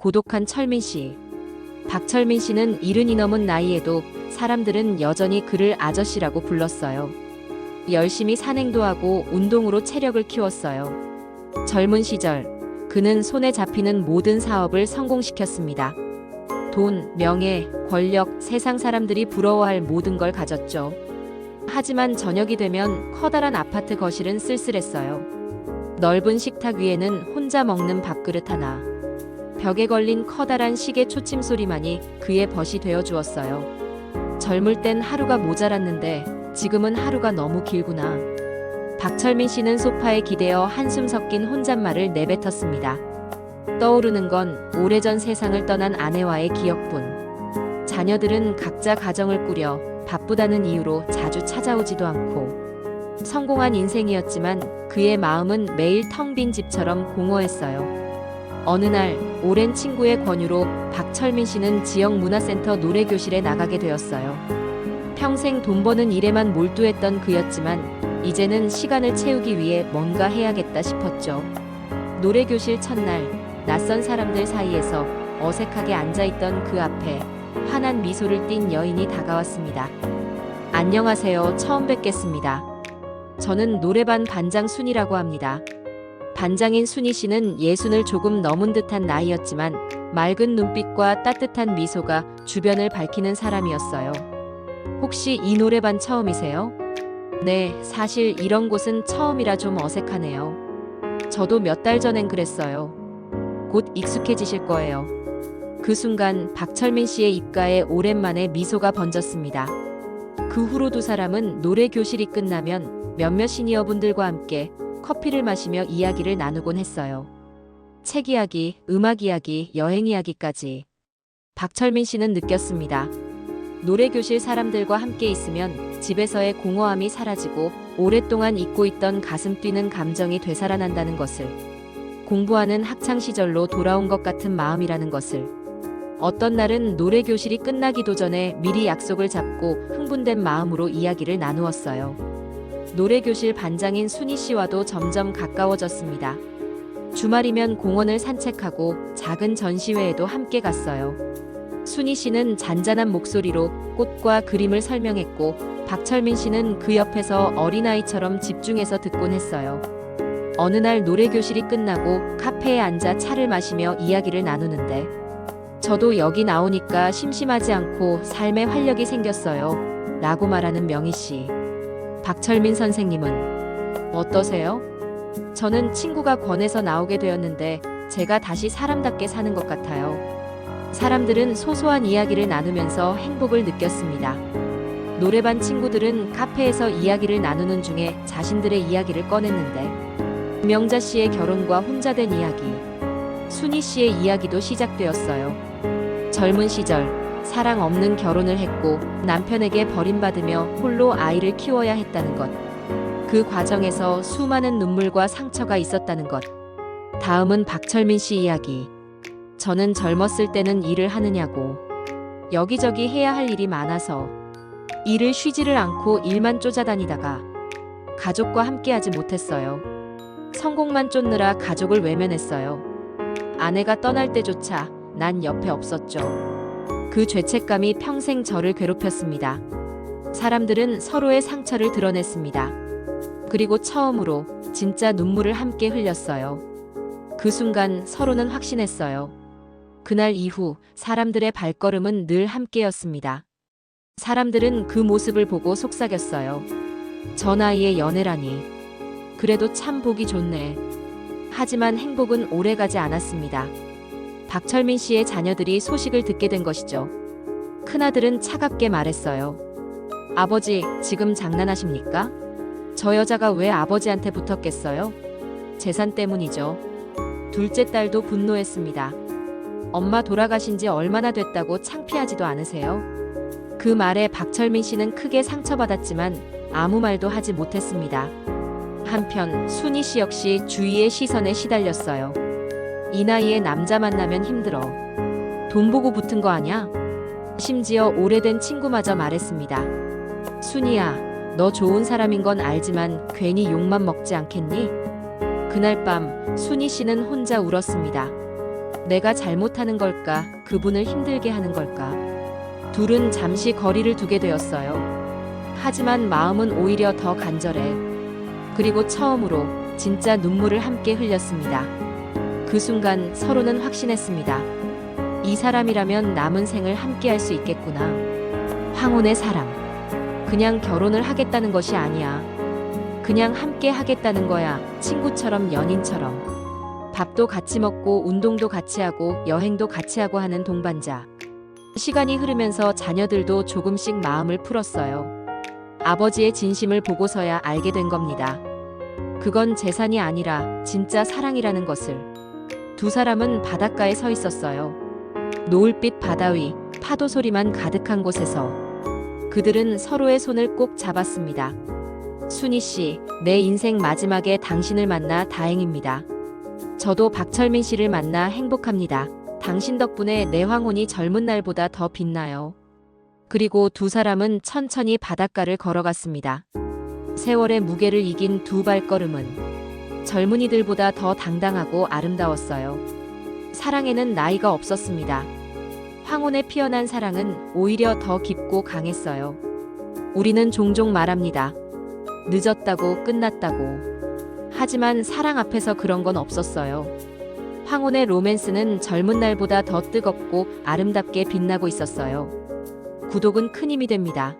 고독한 철민 씨. 박철민 씨는 이른이 넘은 나이에도 사람들은 여전히 그를 아저씨라고 불렀어요. 열심히 산행도 하고 운동으로 체력을 키웠어요. 젊은 시절, 그는 손에 잡히는 모든 사업을 성공시켰습니다. 돈, 명예, 권력, 세상 사람들이 부러워할 모든 걸 가졌죠. 하지만 저녁이 되면 커다란 아파트 거실은 쓸쓸했어요. 넓은 식탁 위에는 혼자 먹는 밥그릇 하나. 벽에 걸린 커다란 시계 초침 소리만이 그의 벗이 되어 주었어요. 젊을 땐 하루가 모자랐는데 지금은 하루가 너무 길구나. 박철민 씨는 소파에 기대어 한숨 섞인 혼잣말을 내뱉었습니다. 떠오르는 건 오래전 세상을 떠난 아내와의 기억뿐. 자녀들은 각자 가정을 꾸려 바쁘다는 이유로 자주 찾아오지도 않고 성공한 인생이었지만 그의 마음은 매일 텅 빈 집처럼 공허했어요. 어느 날 오랜 친구의 권유로 박철민 씨는 지역 문화센터 노래 교실에 나가게 되었어요. 평생 돈 버는 일에만 몰두했던 그였지만 이제는 시간을 채우기 위해 뭔가 해야겠다 싶었죠. 노래 교실 첫날 낯선 사람들 사이에서 어색하게 앉아있던 그 앞에 환한 미소를 띤 여인이 다가왔습니다. 안녕하세요. 처음 뵙겠습니다. 저는 노래반 반장 순이라고 합니다. 반장인 순이 씨는 예순을 조금 넘은 듯한 나이였지만 맑은 눈빛과 따뜻한 미소가 주변을 밝히는 사람이었어요. 혹시 이 노래반 처음이세요? 네, 사실 이런 곳은 처음이라 좀 어색하네요. 저도 몇 달 전엔 그랬어요. 곧 익숙해지실 거예요. 그 순간 박철민 씨의 입가에 오랜만에 미소가 번졌습니다. 그 후로 두 사람은 노래 교실이 끝나면 몇몇 시니어분들과 함께 커피를 마시며 이야기를 나누곤 했어요. 책 이야기, 음악 이야기, 여행 이야기까지. 박철민 씨는 느꼈습니다. 노래 교실 사람들과 함께 있으면 집에서의 공허함이 사라지고 오랫동안 잊고 있던 가슴 뛰는 감정이 되살아난다는 것을. 공부하는 학창 시절로 돌아온 것 같은 마음이라는 것을. 어떤 날은 노래 교실이 끝나기도 전에 미리 약속을 잡고 흥분된 마음으로 이야기를 나누었어요. 노래 교실 반장인 순희 씨와도 점점 가까워졌습니다. 주말이면 공원을 산책하고 작은 전시회에도 함께 갔어요. 순희 씨는 잔잔한 목소리로 꽃과 그림을 설명했고 박철민 씨는 그 옆에서 어린아이처럼 집중해서 듣곤 했어요. 어느 날 노래 교실이 끝나고 카페에 앉아 차를 마시며 이야기를 나누는데 저도 여기 나오니까 심심하지 않고 삶에 활력이 생겼어요. 라고 말하는 명희 씨. 박철민 선생님은 어떠세요? 저는 친구가 권해서 나오게 되었는데 제가 다시 사람답게 사는 것 같아요. 사람들은 소소한 이야기를 나누면서 행복을 느꼈습니다. 노래반 친구들은 카페에서 이야기를 나누는 중에 자신들의 이야기를 꺼냈는데 명자 씨의 결혼과 혼자 된 이야기, 순희 씨의 이야기도 시작되었어요. 젊은 시절 사랑 없는 결혼을 했고 남편에게 버림받으며 홀로 아이를 키워야 했다는 것. 그 과정에서 수많은 눈물과 상처가 있었다는 것. 다음은 박철민 씨 이야기. 저는 젊었을 때는 일을 하느냐고. 여기저기 해야 할 일이 많아서 일을 쉬지를 않고 일만 쫓아다니다가 가족과 함께하지 못했어요. 성공만 쫓느라 가족을 외면했어요. 아내가 떠날 때조차 난 옆에 없었죠. 그 죄책감이 평생 저를 괴롭혔습니다. 사람들은 서로의 상처를 드러냈습니다. 그리고 처음으로 진짜 눈물을 함께 흘렸어요. 그 순간 서로는 확신했어요. 그날 이후 사람들의 발걸음은 늘 함께였습니다. 사람들은 그 모습을 보고 속삭였어요. 저 나이에 연애라니. 그래도 참 보기 좋네. 하지만 행복은 오래 가지 않았습니다. 박철민 씨의 자녀들이 소식을 듣게 된 것이죠. 큰아들은 차갑게 말했어요. 아버지, 지금 장난하십니까? 저 여자가 왜 아버지한테 붙었겠어요? 재산 때문이죠. 둘째 딸도 분노했습니다. 엄마 돌아가신 지 얼마나 됐다고 창피하지도 않으세요? 그 말에 박철민 씨는 크게 상처받았지만 아무 말도 하지 못했습니다. 한편 순희 씨 역시 주위의 시선에 시달렸어요. 이 나이에 남자 만나면 힘들어. 돈 보고 붙은 거 아냐? 심지어 오래된 친구마저 말했습니다. 순이야, 너 좋은 사람인 건 알지만 괜히 욕만 먹지 않겠니? 그날 밤 순희 씨는 혼자 울었습니다. 내가 잘못하는 걸까? 그분을 힘들게 하는 걸까? 둘은 잠시 거리를 두게 되었어요. 하지만 마음은 오히려 더 간절해. 그리고 처음으로 진짜 눈물을 함께 흘렸습니다. 그 순간 서로는 확신했습니다. 이 사람이라면 남은 생을 함께 할 수 있겠구나. 황혼의 사랑. 그냥 결혼을 하겠다는 것이 아니야. 그냥 함께 하겠다는 거야. 친구처럼 연인처럼. 밥도 같이 먹고 운동도 같이 하고 여행도 같이 하고 하는 동반자. 시간이 흐르면서 자녀들도 조금씩 마음을 풀었어요. 아버지의 진심을 보고서야 알게 된 겁니다. 그건 재산이 아니라 진짜 사랑이라는 것을. 두 사람은 바닷가에 서 있었어요. 노을빛 바다 위 파도 소리만 가득한 곳에서 그들은 서로의 손을 꼭 잡았습니다. 순희 씨, 내 인생 마지막에 당신을 만나 다행입니다. 저도 박철민 씨를 만나 행복합니다. 당신 덕분에 내 황혼이 젊은 날보다 더 빛나요. 그리고 두 사람은 천천히 바닷가를 걸어갔습니다. 세월의 무게를 이긴 두 발걸음은 젊은이들보다 더 당당하고 아름다웠어요. 사랑에는 나이가 없었습니다. 황혼에 피어난 사랑은 오히려 더 깊고 강했어요. 우리는 종종 말합니다. 늦었다고 끝났다고. 하지만 사랑 앞에서 그런 건 없었어요. 황혼의 로맨스는 젊은 날보다 더 뜨겁고 아름답게 빛나고 있었어요. 구독은 큰 힘이 됩니다.